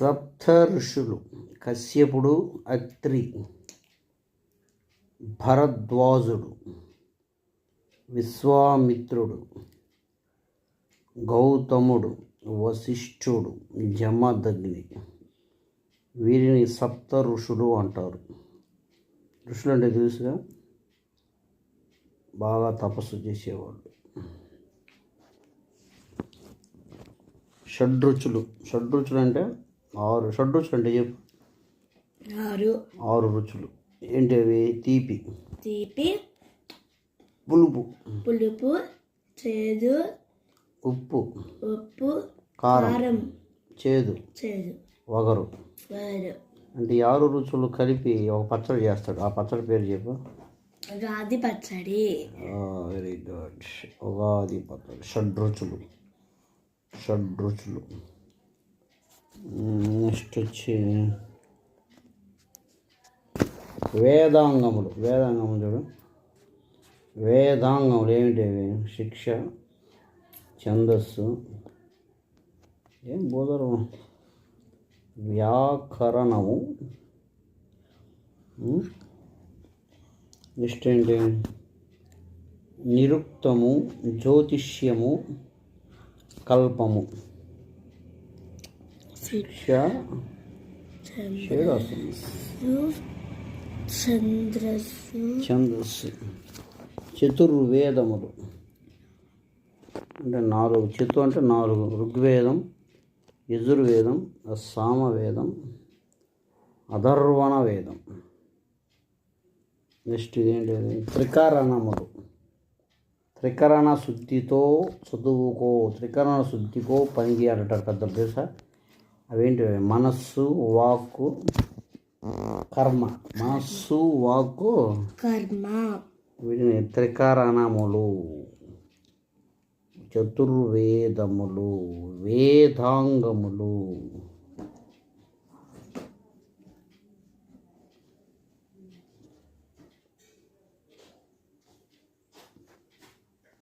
సప్త ఋషులు కశ్యపుడు అత్రి భరద్వాజుడు విశ్వామిత్రుడు గౌతముడు వశిష్ఠుడు జమదగ్ని వీరిని సప్త ఋషులు అంటారు. ఋషులు అంటే తెలుసుగా? బాగా తపస్సు చేసేవాళ్ళు. షడ్రుచులు. షడ్రుచులు అంటే ఆరు షడ్రుచులు అంటే చెప్పు. ఆరు. ఆరు రుచులు. ఏంటి అవి తీపి. తీపి. పులుపు. పులుపు చేదు. ఉప్పు. ఉప్పు కారం. చేదు. చేదు. వగరు. అంటే ఆరు రుచులు కలిపి ఒక పచ్చడి చేస్తాడు. ఆ పచ్చడి పేరు చెప్పు. రాది పచ్చడి. Very good. ఉగాది పచ్చడి. షడ్రుచులు. షడ్రుచులు. నెక్స్ట్ వచ్చి వేదాంగములు వేదాంగములు చూడు. వేదాంగములు ఏమిటి శిక్ష ఛందస్సు. ఏం బోధరు వ్యాకరణము. నెక్స్ట్ ఏంటి? నిరుక్తము జ్యోతిష్యము కల్పము. షేడ్ వస్తుంది చంద్రసు ఛందస్సు చతుర్వేదములు అంటే నాలుగు చతు అంటే నాలుగు ఋగ్వేదం యజుర్వేదం సామవేదం అధర్వణ వేదం నెక్స్ట్ ఇదేంటి? ఇది? త్రికరణములు. త్రికరణ శుద్ధితో చదువుకో త్రికరణ శుద్ధికో పని చేయాలంటారు పెద్ద తెలుసా? అవేంటి? మనస్సు వాక్కు కర్మ. మనస్సు వాక్కు కర్మ. వీటిని త్రికరణములు చతుర్వేదములు వేదాంగములు.